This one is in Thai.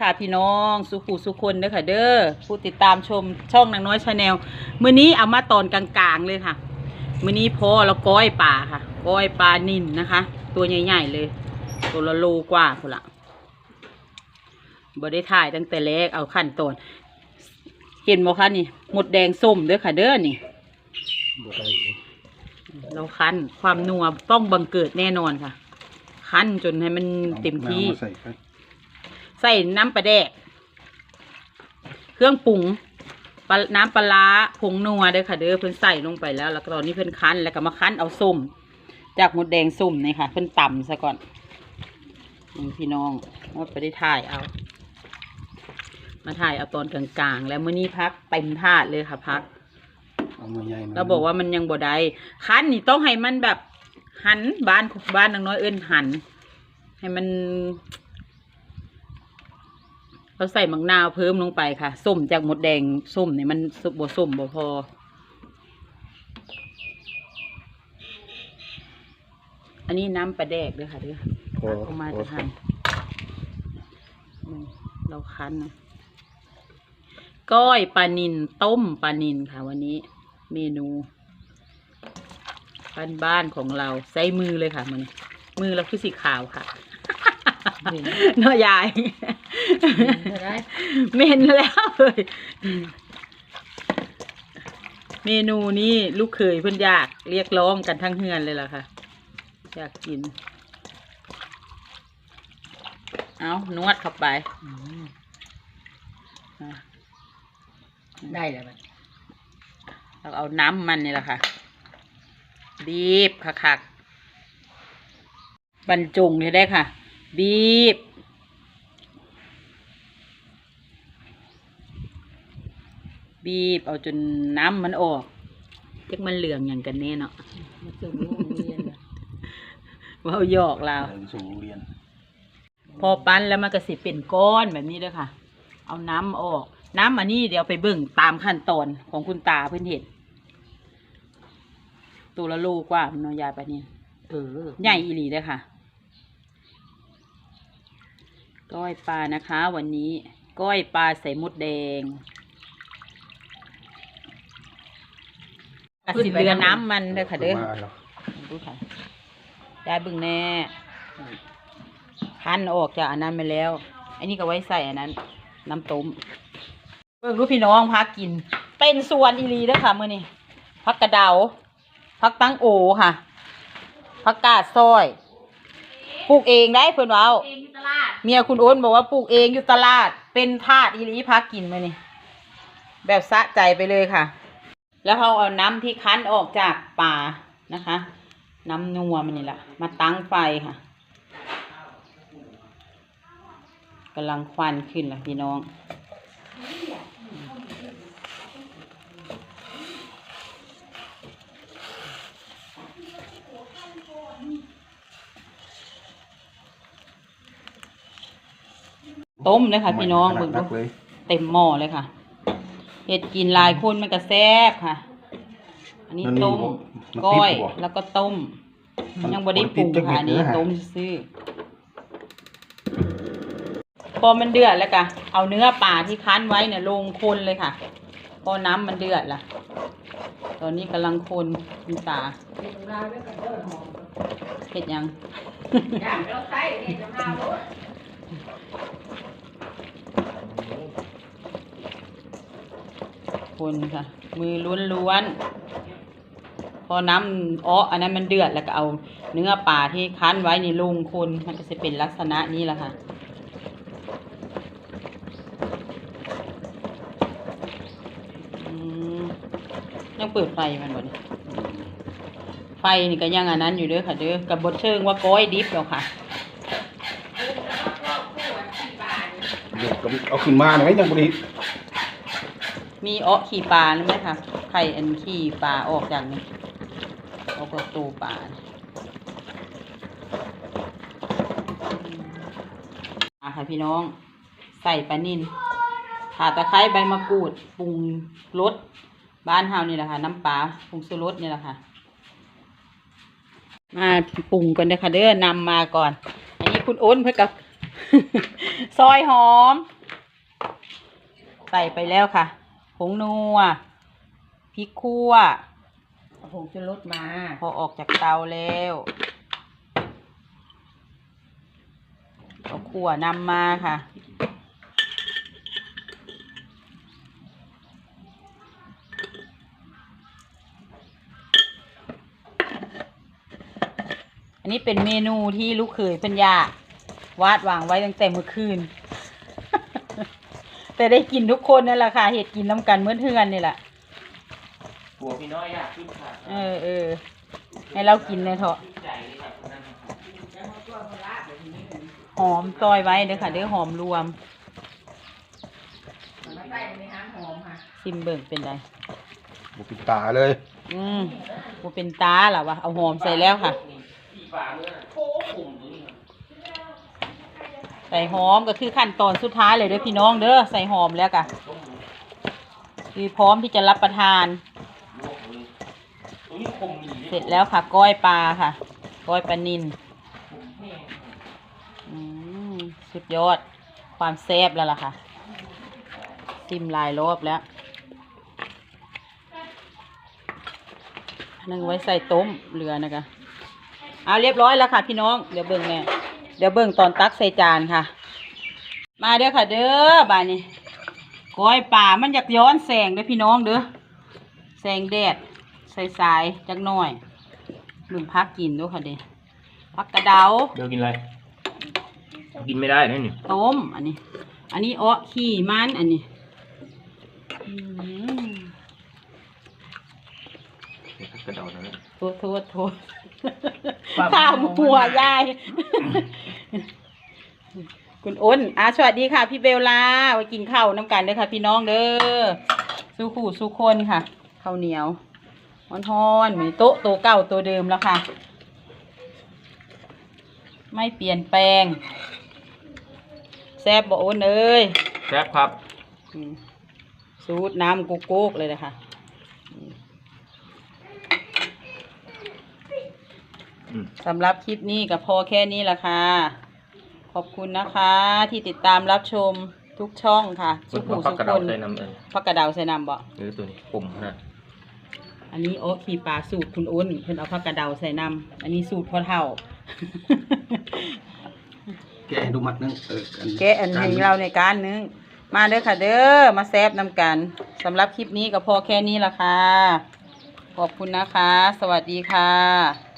ค่ะพี่น้องสุขุสุคนเด้อค่ะ เด้อผู้ติดตามชมช่องนางน้อยชาแนลมื้อนี้เอามาตอนกลางๆเลยค่ะมื้อนี้พอแล้วก้อยปลาค่ะก้อยปลานินนะคะ ตัวใหญ่ๆเลย ตัวละโลกว่าพุ่นละบ่ได้ถ่ายตั้งแต่แรกเอาขั้นตอนเห็นบ่คะนี่หมดแดงส้มเด้อค่ะ เด้อนี่เราคั้นความนัวต้องบังเกิดแน่นอนค่ะ คั้นจนให้มันเต็มที่ ใส่ครับใส่น้ำปลาแดก เครื่องปรุงปลาน้ำปลาร้าผงนัวเด้อค่ะเด้อเพิ่นใส่ลงไปแล้ว แล้วก็ตอนนี้เพิ่นคั้นแล้วก็มาคั้นเอาส้ม จากหมดแดงส้มนี่ค่ะ เพิ่นต่ำซะก่อนนี่พี่น้องว่าไปได้ถ่ายเอา มาถ่ายเอาตอนกลางๆ แล้วมื้อนี้พักเต็มถาดเลยค่ะพักเอามาใหญ่มาเราบอกว่ามันยังบ่ได้คั้นนี่ต้องให้มันแบบหันบ้านบ้านนางน้อยเอิ้นหัน ให้มัน เราใส่มังนาวเพิ่มลงไปค่ะ ส้มจากหมดแดงส้มนี่มันสุบบ่ส้มบ่พอ อันนี้น้ำปลาแดกด้วยค่ะเด้วยพอเอามาพอ จะทานนี่เราคั้นนะก้อยปลานินต้มปลานินค่ะ วันนี้ เมนูบ้านบ้านๆของเราใช้มือเลยค่ะมันมือเราคือสีขาวค่ะ เนาะยาย เมนแล้วเลยเมนูนี้ลูกเขยเพิ่นอยากเรียกร้องกันทั้งเฮือนเลยล่ะค่ะ อยากกิน เอานวดเข้าไปอะได้แล้วมันเราเอาน้ำมันนี่แหละค่ะบีบคักๆบรรจงเลยได้ค่ะ บีบ บีบเอาจนน้ำมันออกเจ๊กมันเหลืองอย่างกันแน่เนาะมันจะรู้โรงเรียนน่ะว่าเอาหยอกเราเดินสู่โรงเรียน พอปั้นแล้วมันก็สิเป็นก้อนแบบนี้เลยค่ะ เอาน้ำออก น้ำอันนี้เดี๋ยวไปเบิ่งตามขั้นตอนของคุณตาเพื่อนเห็นตัวละโลกว่ามันเน้อยยายปะเนี่ยเออใหญ่อีหลีเลยค่ะ ก้อยปลานะคะ วันนี้ ก้อยปลาใส่มดแดง กระสิเรือน้ำมันเด้อค่ะเด้อมาแล้วดูค่ะได้เบึงแน่คั้นออกจากอันนั้นไปแล้ว อันนี้ก็ไว้ใส่อันนั้น น้ำต้มเบิ่งรู้พี่น้องพักกิน เป็นส่วนอีหลีเด้อค่ะมื้อนี้พักกระเดาพักตั้งโอค่ะพักกาดซอยปลูกเองได้เพิ่นเว้าเมียคุณโอ้นบอกว่าปลูกเองอยู่ตลาด เป็นทาสอีหลีพักกินมื้อนี้แบบสะใจไปเลยค่ะ แล้วเขาเอาน้ำที่คั้นออกจากป่านะคะ น้ำนัวมันนี่แหละมาตั้งไฟค่ะกำลังควันขึ้นล่ะพี่น้อง ต้มเลยค่ะพี่น้องขเบิ่งนัดูกเลยเต็มหม้อเลยค่ะ เห็ดกินหลายคนมันก็แซ่บค่ะ อันนี้ต้มก้อยแล้วก็ต้มยังบ่ได้ปรุงค่ะอันนี้ต้มซื่อพอมันเดือดแล้วก็เอาเนื้อปลาที่คั้นไว้เนี่ยลงคนเลยค่ะ พอน้ำมันเดือดล่ะ ตอนนี้กำลังคนคุณตาเห็ดยัง คนค่ะ มือล้วนๆ พอน้ำอ้ออันนั้นมันเดือดแล้วก็เอาเนื้อปลาที่คั้นไว้นี่ลงคนมันก็จะเป็นลักษณะนี้แหละค่ะอืมยังเปิดไฟมันบ่นไฟนี่ก็ยังอันนั้นอยู่เด้อค่ะเด้อกับบดเชิงว่าก้อยดิบแล้วค่ะเดี๋ยวก็เอาขึ้นมาหน่อยยังบ่ได้ มีอ้อขี่ปลาหรือไหมคะไข่อันขี่ปลาออกจากนี้ออกจากตูปลาอะค่ะพี่น้อง ใส่ปลานินขาตะไคร้ใบมะกรูดปรุงรสบ้านเฮานี่แหละค่ะ น้ำปลาปรุงสูรสนี่แหละค่ะ มาปรุงก่อนเด้อค่ะเด้อนำมาก่อน อันนี้คุณโอ้นเพื่อกับซอยหอม ใส่ไปแล้วค่ะ งนัวพริกคั่วเอาผงจะลดมา พอออกจากเตาแล้วเอาขั่วนำมาค่ะ อันนี้เป็นเมนูที่ลูกเขยเพิ่นยาวาดวางไว้ตั้งแต่เมื่อคืน แต่ได้กินทุกคนนั่นแหละค่ะเห็ดกินน้ำกันเมื่อเทือนนี่แหละหัวพี่น้อยอยากขึ้นค่ะเออเออให้เรากินเลยเถอะใจเลยครับนั่นหอมซอยไว้เด้อค่ะเด้อหอมรวมมาใส่ในน้ำหอมค่ะซิมเบิ่งเป็นไรบุปิดตาเลย อืมบ่เป็นตาเหรอวะเอาหอมใส่แล้วค่ะ ใส่หอมก็คือขั้นตอนสุดท้ายเลยเด้อพี่น้องเด้อใส่หอมแล้วกะคือพร้อมที่จะรับประทาน เสร็จแล้วค่ะก้อยปลาค่ะ ก้อยปลานินอืมสุดยอดความแซ่บแล้วล่ะค่ะซิมลายรอบแล้วนนึงไว้ใส่ต้มเรือนะคะเอาเรียบร้อยแล้วค่ะพี่น้อง เดี๋ยวเบิ่งแม่ เดี๋ยวเบิ่งตอนตักใส่จานค่ะ มาเด้อค่ะ เด้อบานนี้ก้อยป่ามันอยากย้อนแสงเด้อพี่น้องเด้อแสงแดดใส่สายๆจักหน่อยลืมพักกินด้วยค่ะเด้พักกระเดาเดี๋ยวกินอะไร กินไม่ได้นะนี่ต้มอันนี้ อันนี้อ้อขี้มันอันนี้อืมกระเดานะโทษโทษโทษ ข้าวหัวยาย คุณอ้นอะสวัสดีค่ะ พี่เบลลาไว้กินข้าวน้ำกันเด้อค่ะ พี่น้องเด้อสู้ขู่สู้คนค่ะข้าวเหนียวฮ้อนๆเหมือนโต๊ะโตะเก่าตัวเดิมแล้วค่ะ ไม่เปลี่ยนแปลง แซ่บบ่อ้นเอ้ยแซ่บครับ อืมสูตรน้ำกุ๊กกุ๊กเลยนะคะ อืม สำหรับคลิปนี้ก็พอแค่นี้ละค่ะ ขอบคุณนะคะ ที่ติดตามรับชมทุกช่องค่ะคุสุณขุพักสุกระคเดานใส่น้ำเอิญพักกระเดาใส่น้ำบ่หรือตัวนี้ปุ่มนะอันนี้โอ้ขี่ปลาสูตรคุณอ้นเพิ่นเอาพักกระเดาใส่น้ำอันนี้สูตรพ่อเฒ่า แกะให้ดูมัดนึงเออแกะอันนี้เราในการนึงมาเด้อค่ะเด้อมาแซบนำกันสำหรับคลิปนี้ก็พอแค่นี้ละค่ะ ขอบคุณนะคะ สวัสดีค่ะ